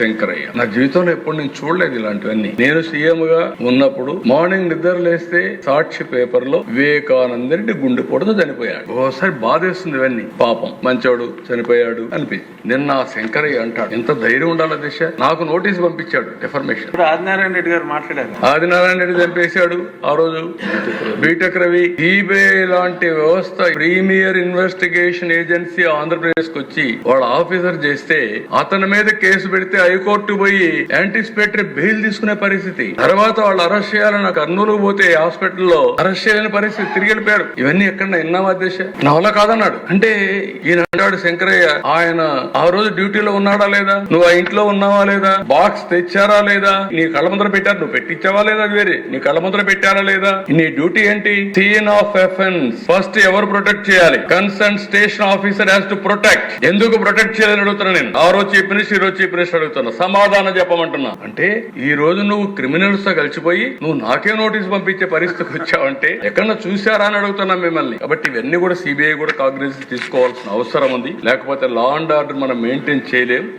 శంకరయ్య. నా జీవితంలో ఎప్పుడు నేను చూడలేదు ఇలాంటివన్నీ. నేను సీఎం గా ఉన్నప్పుడు మార్నింగ్ నిద్ర లేస్తే సాక్షి పేపర్లో వివేకానంద రెడ్డి గుండెపోటుతో చనిపోయాడు. ఓసారి బాధేస్తుంది ఇవన్నీ. పాపం. మంచోడు చనిపోయాడు అనిపించింది నిన్న శంకరయ్య అంటాడు ఎంత ధైర్యం ఉండాలి దిశ? నాకు నోటీస్ పంపించాడు డిఫర్మేషన్. ఆదినారాయణ రెడ్డి గారు మాట్లాడారు. ఆదినారాయణ రెడ్డి చంపేశాడు ఆ రోజు. బీటెక్ రవి ఈబే లాంటి వ్యవస్థ ప్రీమియర్ ఇన్వెస్టిగేషన్ ఏజెన్సీ ఆంధ్రప్రదేశ్కు వచ్చి వాళ్ళ ఆఫీసర్ చేస్తే అతని మీద కేసు పెడితే హైకోర్టు పోయి యాంటిసిపేటరీ బెయిల్ తీసుకునే పరిస్థితి. తర్వాత వాళ్ళు అరెస్ట్ చేయాలని కర్నూలు పోతే హాస్పిటల్లో అరెస్ట్ చేయలేని పరిస్థితి తిరిగి వెళ్ళిపోయారు ఇవన్నీ ఎక్కడ విన్నావా దేశ? నా వల్ల కాదన్నాడు. అంటే ఈయన అంటాడు శంకరయ్య ఆయన ఆ రోజు డ్యూటీలో ఉన్నాడా లేదా? నువ్వు ఆ ఇంట్లో ఉన్నావా లేదా? బాక్స్ తెచ్చారా లేదా? నీ కళ్ళ ముందర పెట్టారు. నువ్వు పెట్టించావా లేదా అది వేరే? నీ కళ్ళ ముందర పెట్టారా లేదా? నీ డ్యూటీ ఏంటి? సీన్ ఆఫ్ ఎఫెన్స్ ఫస్ట్ ఎవరు ప్రొటెక్ట్ చేయాలి? Concern station officer has to protect ఎందుకు ప్రొటెక్ట్ చేయాలని అడుగుతున్నా నేను? ఆ రోజు చీఫ్ మినిస్టర్ ఈ రోజు చీఫ్ మినిస్టర్ చెప్తున్నా. సమాధానం చెప్పమంటున్నా. అంటే ఈ రోజు నువ్వు క్రిమినల్స్తో కలిసిపోయి నువ్వు నాకే నోటీస్ పంపించే పరిస్థితికి వచ్చావంటే ఎక్కడన్నా చూసారా అని అడుగుతున్నా మిమ్మల్ని. కాబట్టి ఇవన్నీ కూడా సిబిఐ కూడా కాంగ్రెస్ తీసుకోవాల్సిన అవసరం ఉంది. లేకపోతే లా అండ్ ఆర్డర్ మనం మెయింటైన్ చేయలేం.